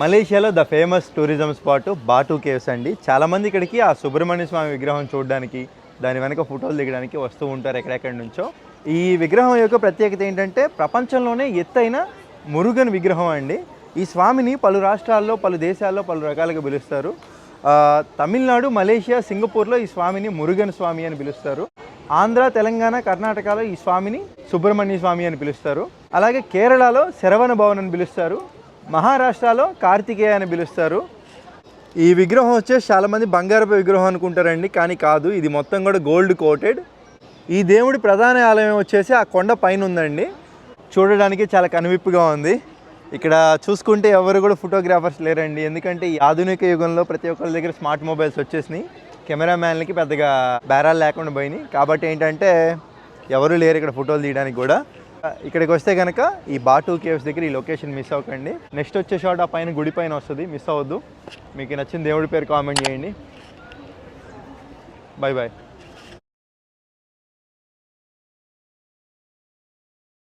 మలేషియాలో the famous tourism spot Batu caves అండి. చాలామంది ఇక్కడికి ఆ సుబ్రహ్మణ్య స్వామి విగ్రహం చూడడానికి దాని వెనక ఫోటోలు దిగడానికి వస్తూ ఉంటారు ఎక్కడెక్కడి నుంచో. ఈ విగ్రహం యొక్క ప్రత్యేకత ఏంటంటే ప్రపంచంలోనే ఎత్తైన మురుగన్ విగ్రహం అండి. ఈ స్వామిని పలు రాష్ట్రాల్లో పలు దేశాల్లో పలు రకాలుగా పిలుస్తారు. తమిళనాడు మలేషియా సింగపూర్లో ఈ స్వామిని మురుగన్ స్వామి అని పిలుస్తారు. ఆంధ్ర తెలంగాణ కర్ణాటకలో ఈ స్వామిని సుబ్రహ్మణ్య స్వామి అని పిలుస్తారు. అలాగే కేరళలో శరవణ భవన్ అని పిలుస్తారు. మహారాష్ట్రలో కార్తికేయ అని పిలుస్తారు. ఈ విగ్రహం వచ్చేసి చాలామంది బంగారపు విగ్రహం అనుకుంటారండి కానీ కాదు. ఇది మొత్తం కూడా గోల్డ్ కోటెడ్. ఈ దేవుడి ప్రధాన ఆలయం వచ్చేసి ఆ కొండ పైన ఉందండి చూడడానికి చాలా కనువిప్పుగా ఉంది. ఇక్కడ చూసుకుంటే ఎవరు కూడా ఫోటోగ్రాఫర్స్ లేరండి. ఎందుకంటే ఈ ఆధునిక యుగంలో ప్రతి ఒక్కరి దగ్గర స్మార్ట్ మొబైల్స్ వచ్చేసినాయి. కెమెరామ్యాన్లకి పెద్దగా బేరాలు లేకుండా పోయినాయి. కాబట్టి ఏంటంటే ఎవరు లేరు ఇక్కడ ఫోటోలు తీయడానికి కూడా. ఇక్కడికి వస్తే కనుక ఈ బాటూ కేవ్స్ దగ్గర ఈ లొకేషన్ మిస్ అవ్వకండి. నెక్స్ట్ వచ్చే షాట్ ఆ పైన గుడి పైన వస్తుంది. మిస్ అవ్వద్దు. మీకు నచ్చిన దేవుడి పేరు కామెంట్ చేయండి. Bye bye